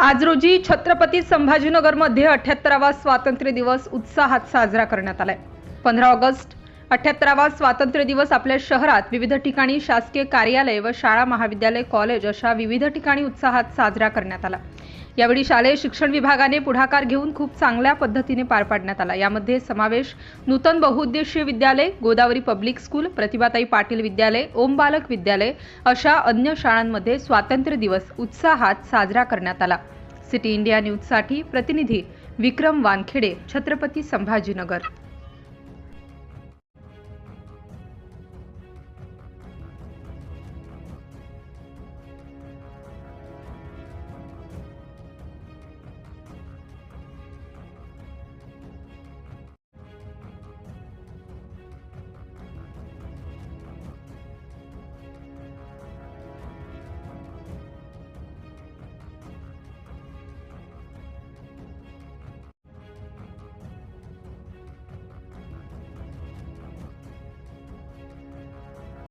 आज रोजी छत्रपती संभाजीनगरमध्ये अठ्याहत्तरावा स्वातंत्र्य दिवस उत्साहात साजरा करण्यात आलाय. पंधरा ऑगस्ट अठ्याहत्तरावा स्वातंत्र्य दिवस आपल्या शहरात विविध ठिकाणी शासकीय कार्यालय व शाळा महाविद्यालय कॉलेज अशा विविध ठिकाणी उत्साहात साजरा करण्यात आला. यावेळी शालेय शिक्षण विभागाने पुढाकार घेऊन खूप चांगल्या पद्धतीने पार पाडण्यात आला. यामध्ये समावेश नूतन बहुउद्देशीय विद्यालय गोदावरी पब्लिक स्कूल प्रतिभाताई पाटील विद्यालय ओम बालक विद्यालय अशा अन्य शाळांमध्ये स्वातंत्र्य दिवस उत्साहात साजरा करण्यात आला. सिटी इंडिया न्यूजसाठी प्रतिनिधी विक्रम वानखेडे छत्रपती संभाजीनगर.